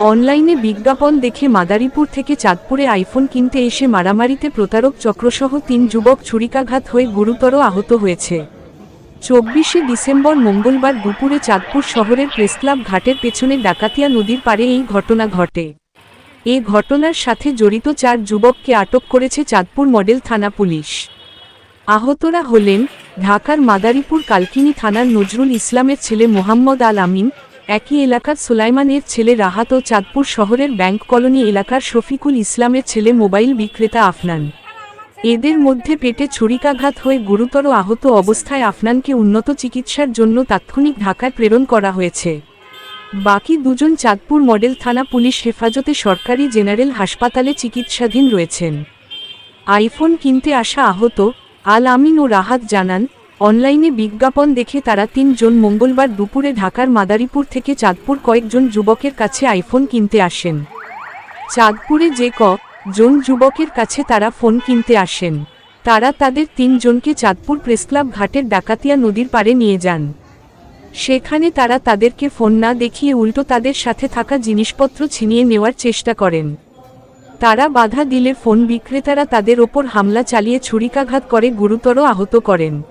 অনলাইনে বিজ্ঞাপন দেখে মাদারীপুর থেকে চাঁদপুরে আইফোন কিনতে এসে মারামারিতে প্রতারক চক্রসহ তিন যুবক ছুরিকাঘাত হয়ে গুরুতর আহত হয়েছে। চব্বিশে ডিসেম্বর মঙ্গলবার দুপুরে চাঁদপুর শহরের প্রেসক্লাব ঘাটের পেছনে ডাকাতিয়া নদীর পারে এই ঘটনা ঘটে। এ ঘটনার সাথে জড়িত চার যুবককে আটক করেছে চাঁদপুর মডেল থানা পুলিশ। আহতরা হলেন ঢাকার মাদারীপুর কালকিনি থানার নজরুল ইসলামের ছেলে মোহাম্মদ আল আমিন একই এলাকার সুলাইমানের ছেলে রাহাত ও চাঁদপুর শহরের ব্যাংক কলোনি এলাকার শফিকুল ইসলামের ছেলে মোবাইল বিক্রেতা আফনান। এদের মধ্যে পেটে ছুরিকাঘাত হয়ে গুরুতর আহত অবস্থায় আফনানকে উন্নত চিকিৎসার জন্য তাৎক্ষণিক ঢাকায় প্রেরণ করা হয়েছে। বাকি দুজন চাঁদপুর মডেল থানা পুলিশ হেফাজতে সরকারি জেনারেল হাসপাতালে চিকিৎসাধীন রয়েছেন। আইফোন কিনতে আসা আহত আল আমিন ও রাহাত জানান অনলাইনে বিজ্ঞাপন দেখে তারা তিনজন মঙ্গলবার দুপুরে ঢাকার মাদারীপুর থেকে চাঁদপুর কয়েকজন যুবকের কাছে আইফোন কিনতে আসেন। চাঁদপুরে যে ক জন যুবকের কাছে তারা ফোন কিনতে আসেন। তারা তাদের তিনজনকে চাঁদপুর প্রেসক্লাব ঘাটের ডাকাতিয়া নদীর পাড়ে নিয়ে যান। সেখানে তারা তাদেরকে ফোন না দেখিয়ে উল্টো তাদের সাথে থাকা জিনিসপত্র ছিনিয়ে নেওয়ার চেষ্টা করেন। তারা বাধা দিলে ফোন বিক্রেতারা তাদের ওপর হামলা চালিয়ে ছুরিকাঘাত করে গুরুতর আহত করেন।